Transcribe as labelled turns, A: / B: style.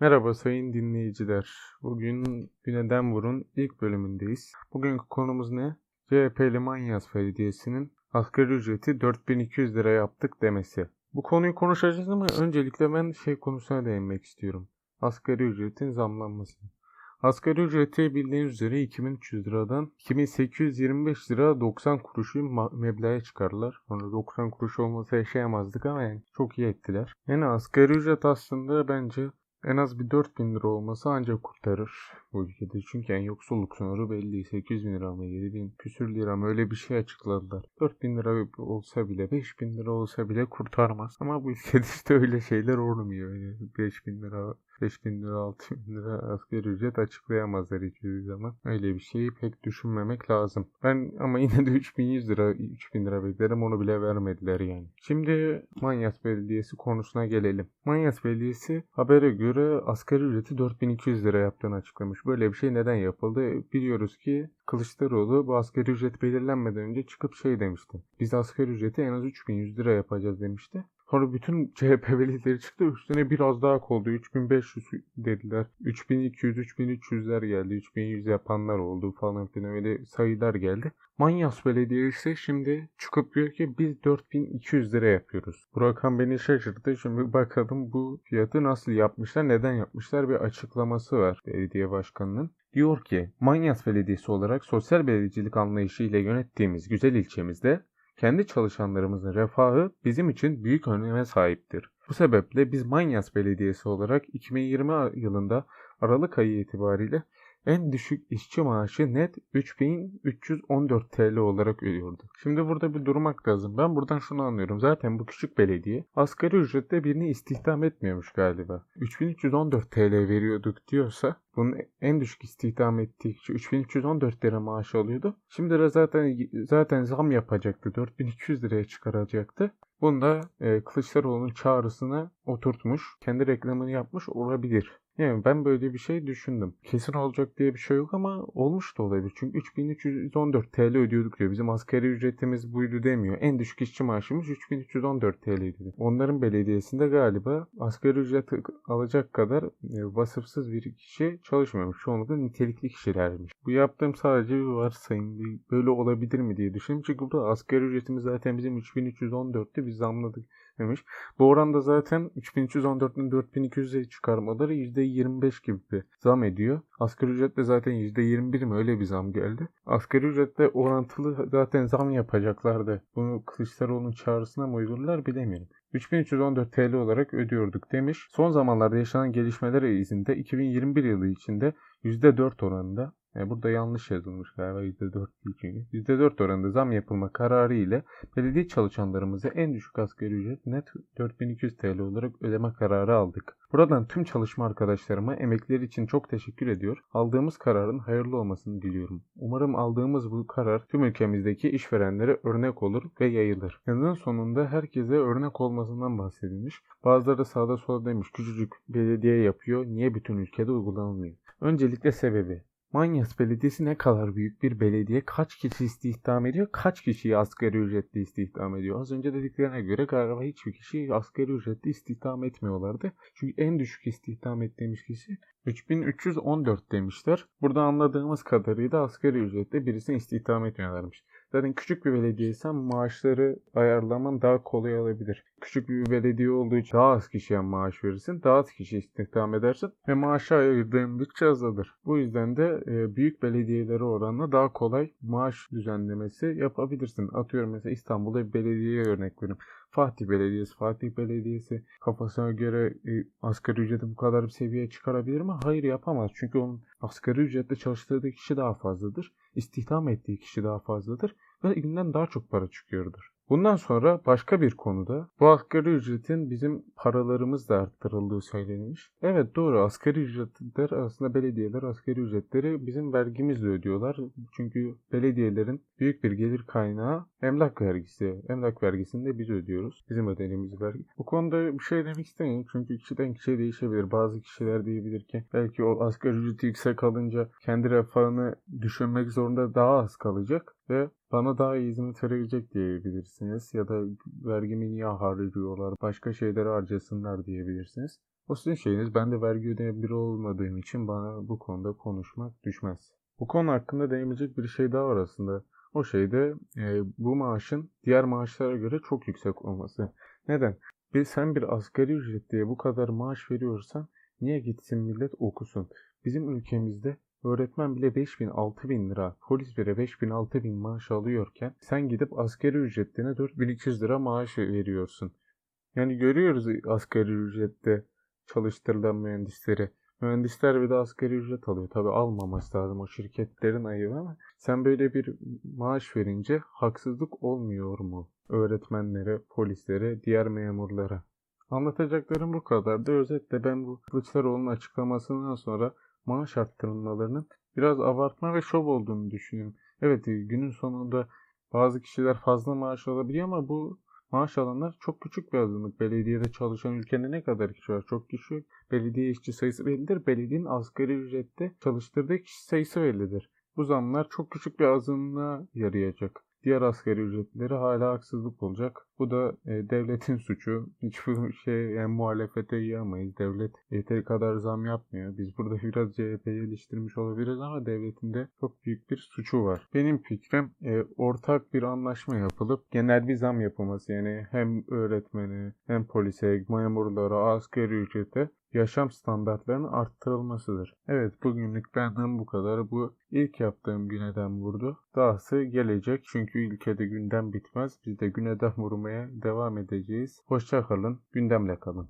A: Merhaba sayın dinleyiciler. Bugün Güneden Vur'un ilk bölümündeyiz. Bugünkü konumuz ne? CHP'li Manyas Belediyesi'nin asgari ücreti 4200 lira yaptık demesi. Bu konuyu konuşacağız ama öncelikle ben şey konusuna değinmek istiyorum. Asgari ücretin zamlanması. Asgari ücreti bildiğiniz üzere 2300 liradan 2825 lira 90 kuruşu meblağa çıkardılar. Sonra 90 kuruş olmasa yaşayamazdık ama yani çok iyi ettiler. Yani asgari ücret aslında bence en az bir 4000 lira olması ancak kurtarır bu ülkede. Çünkü en yoksulluk sınırı belli. 800 bin lira mı 7 bin küsür lira mı öyle bir şey açıkladılar. 4000 lira olsa bile 5000 lira olsa bile kurtarmaz. Ama bu ülkede işte öyle şeyler olmuyor. Yani 5000 lira 5000 lira 6000 lira asgari ücret açıklayamazlar hiçbir zaman. Öyle bir şeyi pek düşünmemek lazım. Ben ama yine de 3100 lira 3000 lira beklerim onu bile vermediler yani. Şimdi Manyas Belediyesi konusuna gelelim. Manyas Belediyesi habere göre asgari ücreti 4200 lira yaptığını açıklamış. Böyle bir şey neden yapıldı? Biliyoruz ki Kılıçdaroğlu bu asgari ücret belirlenmeden önce çıkıp şey demişti. Biz asgari ücreti en az 3100 lira yapacağız demişti. Sonra bütün CHP velileri çıktı. Üstüne biraz daha koldu. 3500 dediler. 3200, 3300'ler geldi. 3100 yapanlar oldu falan filan öyle sayılar geldi. Manyas Belediyesi şimdi çıkıp diyor ki biz 4200 lira yapıyoruz. Bu rakam beni şaşırttı. Şimdi bakalım bu fiyatı nasıl yapmışlar, neden yapmışlar bir açıklaması var belediye başkanının. Diyor ki Manyas Belediyesi olarak sosyal belediyecilik anlayışı ile yönettiğimiz güzel ilçemizde kendi çalışanlarımızın refahı bizim için büyük öneme sahiptir. Bu sebeple biz Manyas Belediyesi olarak 2020 yılında Aralık ayı itibariyle en düşük işçi maaşı net 3314 TL olarak ödüyordu. Şimdi burada bir durmak lazım. Ben buradan şunu anlıyorum. Zaten bu küçük belediye asgari ücrette birini istihdam etmiyormuş galiba. 3314 TL veriyorduk diyorsa bunun en düşük istihdam ettiği kişi 3314 lira maaş alıyordu. Şimdi de zaten zaten zam yapacaktı. 4200 liraya çıkaracaktı. Bunu da e, Kılıçdaroğlu'nun çağrısına oturtmuş. Kendi reklamını yapmış olabilir. Yani ben böyle bir şey düşündüm. Kesin olacak diye bir şey yok ama olmuş da olabilir. Çünkü 3314 TL ödüyorduk diyor. Bizim asgari ücretimiz buydu demiyor. En düşük işçi maaşımız 3314 TL'ydi. Onların belediyesinde galiba asgari ücret alacak kadar e, vasıfsız bir kişi çalışmıyormuş. Çoğunlukla nitelikli kişilermiş. Bu yaptığım sadece bir varsayım. Böyle olabilir mi diye düşündüm. Çünkü burada asgari ücretimiz zaten bizim 3314'tü. Biz zamladık demiş. Bu oranda zaten 3314'ün 4200'e çıkarmaları %25 gibi bir zam ediyor. Asgari ücretle zaten %21 mi öyle bir zam geldi. Asgari ücretle orantılı zaten zam yapacaklardı. Bunu Kılıçdaroğlu'nun çağrısına mı uydurdular bilemiyorum. 3314 TL olarak ödüyorduk demiş. Son zamanlarda yaşanan gelişmeler izinde 2021 yılı içinde %4 oranında yani burada yanlış yazılmış galiba %4 değil çünkü. %4 oranında zam yapılma kararı ile belediye çalışanlarımıza en düşük asgari ücret net 4200 TL olarak ödeme kararı aldık. Buradan tüm çalışma arkadaşlarıma emekleri için çok teşekkür ediyor. Aldığımız kararın hayırlı olmasını diliyorum. Umarım aldığımız bu karar tüm ülkemizdeki işverenlere örnek olur ve yayılır. Yazın sonunda herkese örnek olmasından bahsedilmiş. Bazıları sağda solda demiş küçücük belediye yapıyor niye bütün ülkede uygulanmıyor? Öncelikle sebebi. Manyas Belediyesi ne kadar büyük bir belediye? Kaç kişi istihdam ediyor? Kaç kişiyi asgari ücretli istihdam ediyor? Az önce dediklerine göre galiba hiçbir kişi asgari ücretli istihdam etmiyorlardı. Çünkü en düşük istihdam ettiğimiz kişi 3314 demişler. Burada anladığımız kadarıyla asgari ücretle birisini istihdam etmiyorlarmış. Zaten küçük bir belediyeysen maaşları ayarlaman daha kolay olabilir. Küçük bir belediye olduğu için daha az kişiye maaş verirsin. Daha az kişi istihdam edersin ve maaşı ayırdığın bütçe azalır. Bu yüzden de e, büyük belediyelere oranla daha kolay maaş düzenlemesi yapabilirsin. Atıyorum mesela İstanbul'da bir belediyeye örnek vereyim. Fatih Belediyesi, Fatih Belediyesi kafasına göre e, asgari ücreti bu kadar bir seviyeye çıkarabilir mi? Hayır yapamaz. Çünkü onun asgari ücretle çalıştırdığı kişi daha fazladır. İstihdam ettiği kişi daha fazladır ve elinden daha çok para çıkıyordur. Bundan sonra başka bir konuda bu asgari ücretin bizim paralarımız da arttırıldığı söylenmiş. Evet doğru asgari ücretler aslında belediyeler asgari ücretleri bizim vergimizle ödüyorlar. Çünkü belediyelerin büyük bir gelir kaynağı emlak vergisi. Emlak vergisini de biz ödüyoruz. Bizim ödediğimiz vergi. Bu konuda bir şey demek istemiyorum. Çünkü kişiden kişiye değişebilir. Bazı kişiler diyebilir ki belki o asgari ücreti yüksek alınca kendi refahını düşünmek zorunda daha az kalacak ve bana daha iyi hizmet verebilecek diyebilirsiniz. Ya da vergimi niye harcıyorlar, başka şeylere harcasınlar diyebilirsiniz. O sizin şeyiniz. Ben de vergi ödeyen biri olmadığım için bana bu konuda konuşmak düşmez. Bu konu hakkında değinecek bir şey daha var aslında. O şey de e, bu maaşın diğer maaşlara göre çok yüksek olması. Neden? Bir, sen bir asgari ücretliye bu kadar maaş veriyorsan niye gitsin millet okusun? Bizim ülkemizde öğretmen bile 5000 6000 lira, polis bile 5000 6000 maaş alıyorken sen gidip asgari ücretliğine 4200 lira maaş veriyorsun. Yani görüyoruz asgari ücrette çalıştırılan mühendisleri. Mühendisler bir de asgari ücret alıyor. Tabi almaması lazım o şirketlerin ayıbı ama sen böyle bir maaş verince haksızlık olmuyor mu? Öğretmenlere, polislere, diğer memurlara. Anlatacaklarım bu kadardı. Özetle ben bu Kılıçdaroğlu'nun açıklamasından sonra maaş arttırılmalarının biraz abartma ve şov olduğunu düşünüyorum. Evet günün sonunda bazı kişiler fazla maaş alabiliyor ama bu maaş alanlar çok küçük bir azınlık. Belediyede çalışan ülkede ne kadar kişi var? Çok kişi yok. Belediye işçi sayısı bellidir. Belediyenin asgari ücrette çalıştırdığı kişi sayısı bellidir. Bu zamlar çok küçük bir azınlığa yarayacak. Diğer asgari ücretlilere hala haksızlık olacak. Bu da e, devletin suçu. Hiçbir şey yani muhalefete yiyemeyiz. Devlet yeteri kadar zam yapmıyor. Biz burada biraz CHP'yi eleştirmiş olabiliriz ama devletin de çok büyük bir suçu var. Benim fikrim e, ortak bir anlaşma yapılıp genel bir zam yapılması. Yani hem öğretmeni hem polise, memurlara, asgari ücrete yaşam standartlarının arttırılmasıdır. Evet bugünlük benden bu kadar. Bu ilk yaptığım güneden vurdu. Dahası gelecek çünkü ülkede gündem bitmez. Biz de güneden vurmaya devam edeceğiz. Hoşçakalın, gündemle kalın.